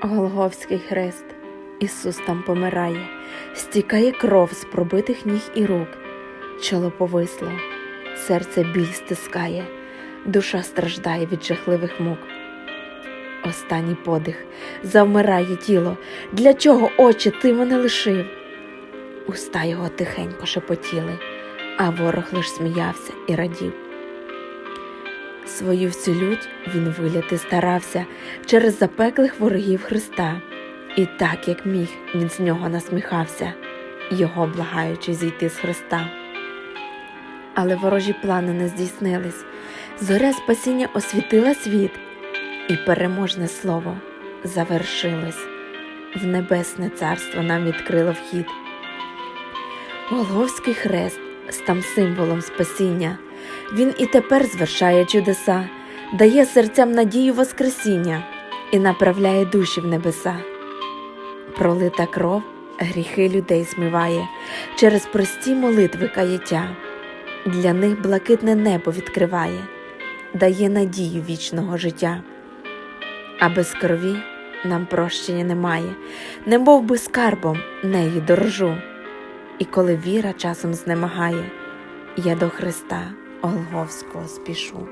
Голговський хрест, Ісус там помирає, стікає кров з пробитих ніг і рук, чоло повисло, серце біль стискає, душа страждає від жахливих мук. Останній подих завмирає тіло. Для чого, Отче, ти мене лишив? Уста його тихенько шепотіли, а ворог лиш сміявся і радів. Свою всю лють він виляти старався через запеклих ворогів Христа, і так, як міг, він з нього насміхався, його благаючи зійти з Христа. Але ворожі плани не здійснились, зоря спасіння освітила світ, і переможне слово завершилось, в небесне царство нам відкрило вхід. Голговський хрест став символом спасіння. Він і тепер звершає чудеса, дає серцям надію Воскресіння і направляє душі в небеса. Пролита кров гріхи людей змиває через прості молитви каяття. Для них блакитне небо відкриває, дає надію вічного життя. А без крові нам прощення немає, не мов би скарбом неї дорожу. І коли віра часом знемагає, я до Христа Голговського спішу.